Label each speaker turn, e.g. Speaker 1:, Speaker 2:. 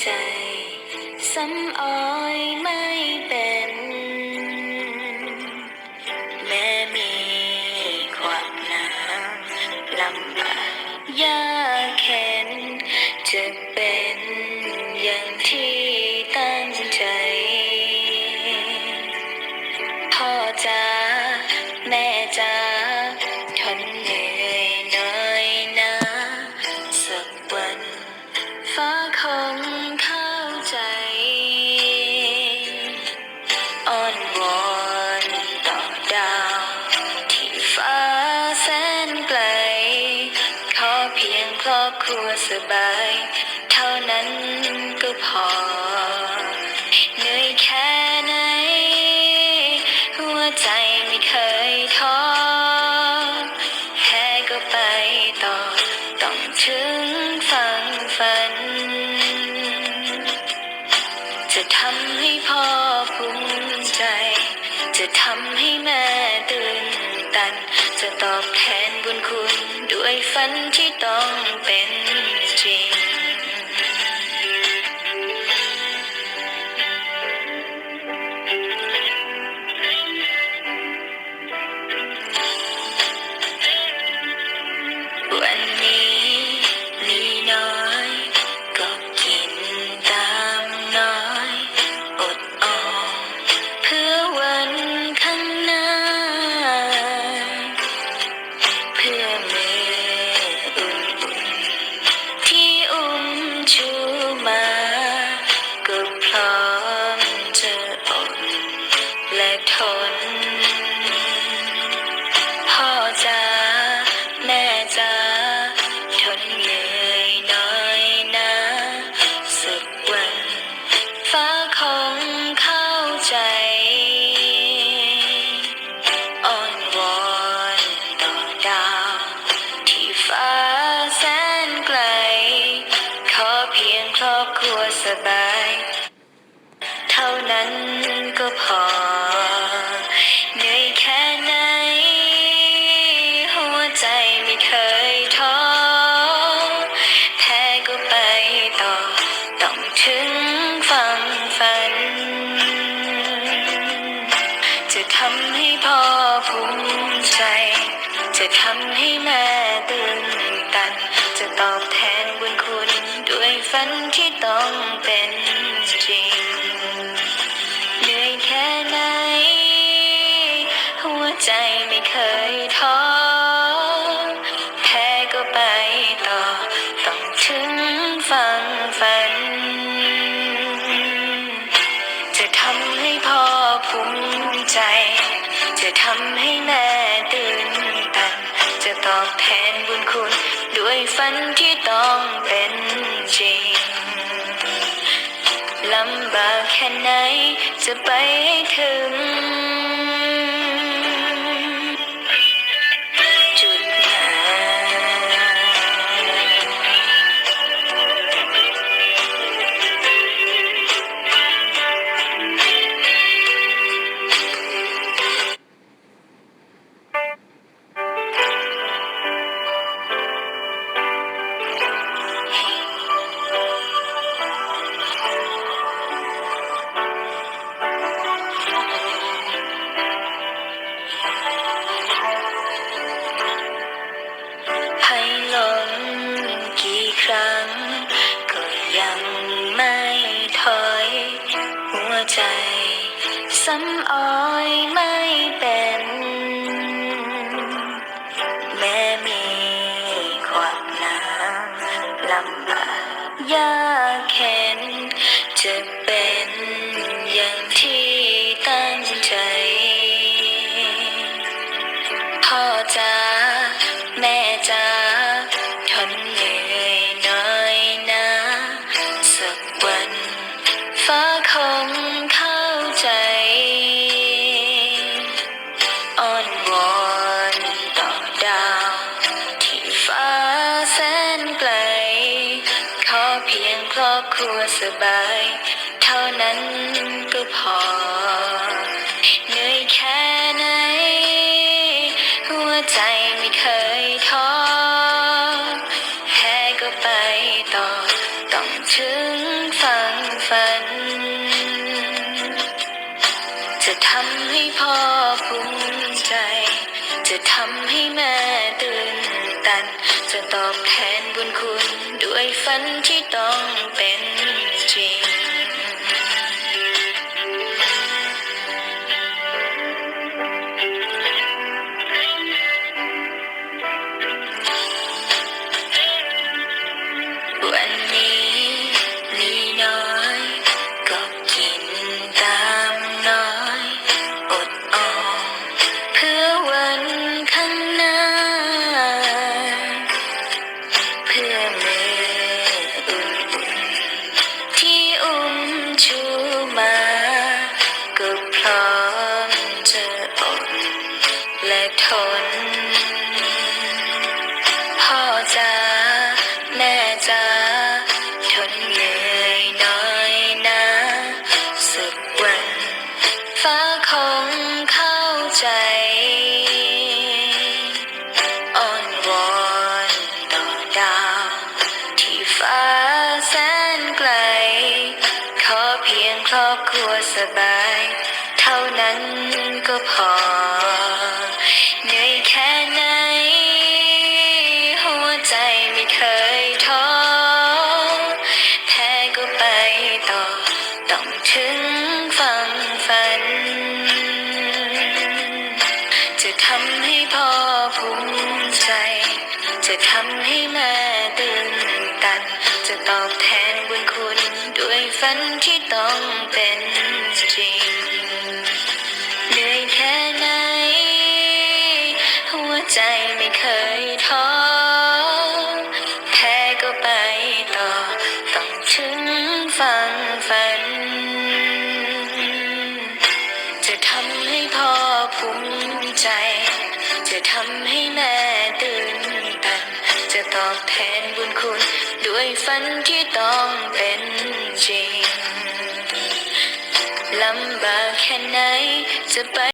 Speaker 1: ใจซ้ำอ้อยไม่เป็น แม้มีความหนาวลำบากยากเข็นจะเป็นอย่างที่ตั้งใจพ่อจ๋ ตัวสบาย เท่านั้นก็พอ เหนื่อยแค่ไหน หัวใจไม่เคยท้อแพ้ก็ไปต่อ ต้องถึงฟังฝัน จะทำให้พ่อภูมิใจ จะทำให้แม่ตื่นตัน จะตอบแทนบุญคุณด้วยฝันที่ต้องเป็น สบาย เท่านั้นก็พอ เหนื่อยแค่ไหน หัวใจไม่เคยท้อ แพ้ก็ไปต่อ ต้องถึงฟังฝัน จะทำให้พ่อภูมิใจ จะทำให้แม่ตื่นตัน จะตอบแทนบุญคุณ ด้วยฝันที่ต้องเป็นจริงเหนื่อยแค่ไหน หัวใจไม่เคยท้อแพ้ก็ไปต่อ ต้องถึงฟังฝัน จะทำให้พ่อภูมิใจ จะทำให้แม่ตื่นตัน จะตอบแทนบุญคุณ ด้วยฝันที่ต้องเป็น จริงลำบากแค่ไหนจะไปให้ถึง ซ้ำอ้อยไม่เป็น แม้มีความนาวลำบากยากเข็นจะเป็นอย่างที่ตั้งใจพ่อจ๋าแม่จ๋าทนเหนื่อยหน่อยนะ สักวัน ฟ้าคงเข้าใจ บาย เท่านั้นก็พอ เหนื่อยแค่ไหน หัวใจไม่เคยท้อแค่ก็ไปต่อ ต้องถึงฝั่งฝัน จะทำให้พ่อภูมิใจ จะทำให้แม่ตื่นตัน จะตอบแทนบุญคุณด้วยฝันที่ต้อง วั ครัวสบาย เท่านั้นก็พอ เหนื่อยแค่ไหน หัวใจไม่เคยท้อ แพ้ก็ไปต่อ ต้องถึงฝั่งฝัน จะทำให้พ่อภูมิใจ จะทำให้แม่ตื่นตัน จะตอบแทน ฝันที่ต้องเป็นจริงเหนื่อยแค่ไหน หัวใจไม่เคยท้อแพ้ก็ไปต่อ ต้องถึงฝั่งฝัน จะทำให้พ่อภูมิใจ จะทำให้แม่ตื่นตัน จะตอบแทนบุญคุณ ด้วยฝันที่ต้องเป็นำบากแค่ไหนจะไป